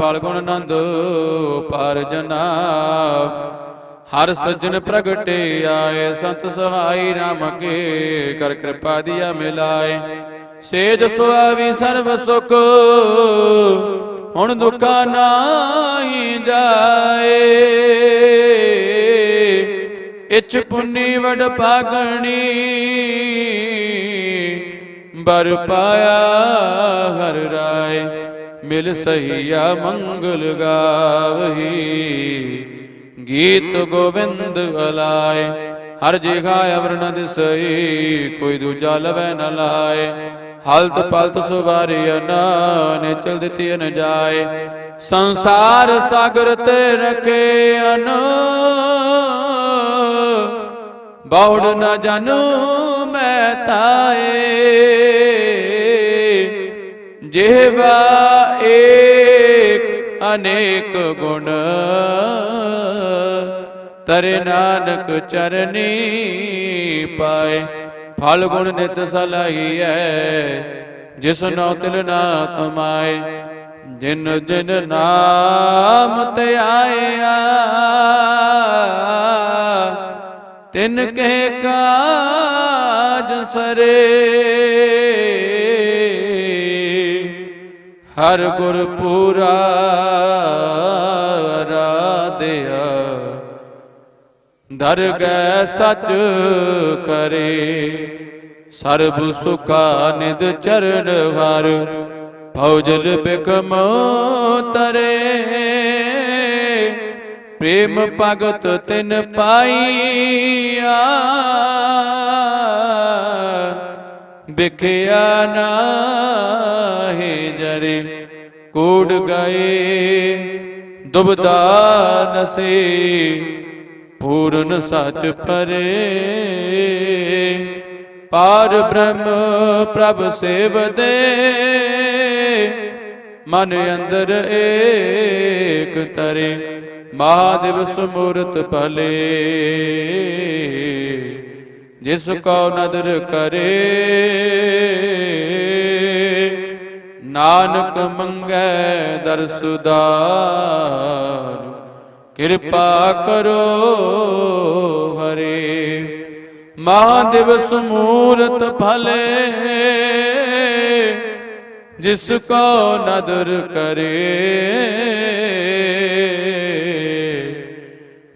ਫਲ ਗੁਣ ਆਨੰਦ ਪਰ ਜਨਾ ਹਰ ਸੱਜਣ ਪ੍ਰਗਟੇ ਆਏ, ਸੰਤ ਸਹਾਈ RAM ਕੇ ਕਰ ਕਿਰਪਾ ਦੀਆ ਮਿਲਾਏ। ਸੇਜ ਸੁਆਵੀ ਸਰਬ ਸੁਖ, ਹੁਣ ਦੁੱਖਾ ਨਾਹੀ ਜਾਏ। ਇਚ ਪੁੰਨੀ ਵਡ ਪਾਗਣੀ ਬਰ ਪਾਇਆ ਹਰ ਰਾਏ। ਮਿਲ ਸਹੀਆ ਮੰਗਲ ਗਾਵਹੀ। ਗੀਤ ਗੋਵਿੰਦ ਅਲਾਏ, ਹਰ ਜੇਗਾ ਅਵਰਣ ਦਿਸਈ, ਕੋਈ ਦੂਜਾ ਲਵੈ ਨ ਲਾਏ। ਹਲਤ ਪਲਤ ਸੁਵਾਰਿਆ ਨਾ ਚਲ ਦਿੱਤੀ ਨ ਜਾਏ। ਸੰਸਾਰ ਸਾਗਰ ਤੇ ਰਖੇ ਅਨ, ਬੌੜ ਨ ਜਾਨੂ ਮੈਂ ਤਾਏ। ਜਿਹਵਾ ਏਕ ਅਨੇਕ ਗੁਣ। ਤਰੇ ਨਾਨਕ ਚਰਨੀ ਪਾਏ, ਫਲ ਗੁਣ ਨਿਤ ਸਲਾਹੀਐ ਜਿਸ ਨੋ ਤਿਲ ਨਾ ਤਮਾਏ ਜਿਨ ਜਿਨ ਨਾਮ ਤੇ ਆਇਆ, ਤਿਨ ਕਹਿ ਕਾਜ ਸਰੇ। ਹਰ ਗੁਰ ਪੂਰਾ ਰਾਧਿਆ। ਦਰਗਹਿ ਸਚ ਕਰੇ, ਸਰਬ ਸੁਖਾ ਨਿਦ ਚਰਨ ਹਰ ਫੌਜਲ ਬਿਕਮ ਤਰੇ, ਪ੍ਰੇਮ ਭਗਤ ਤਿਨ ਪਾਈਆ। ਬਿਖਿਆ ਨਾ ਜਰੇ ਕੂੜ ਗਏ, ਦੁਬਦਾ ਨਸੇ, ਪੂਰਨ ਸੱਚ ਪਰੇ। ਪਾਰ ਬ੍ਰਹਮ ਪ੍ਰਭ ਸੇਵਦੇ, ਮਨ ਅੰਦਰ ਏਕ ਤਰੇ, ਮਹਾਦੇਵ ਸਮੂਰਤ ਭਲੇ। ਜਿਸ ਕੋ ਨਦਰ ਕਰੇ ਨਾਨਕ ਮੰਗੈ ਦਰਸੁਦਾਰ ਕਿਰਪਾ ਕਰੋ ਹਰੇ। ਮਹਾਦੇਵ ਸਮੂਰਤ ਭਲੇ ਜਿਸ ਕੋ ਨਦਰ ਕਰੇ।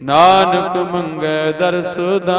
ਨਾਨਕ ਮੰਗੈ ਦਰਸੁਦਾਨ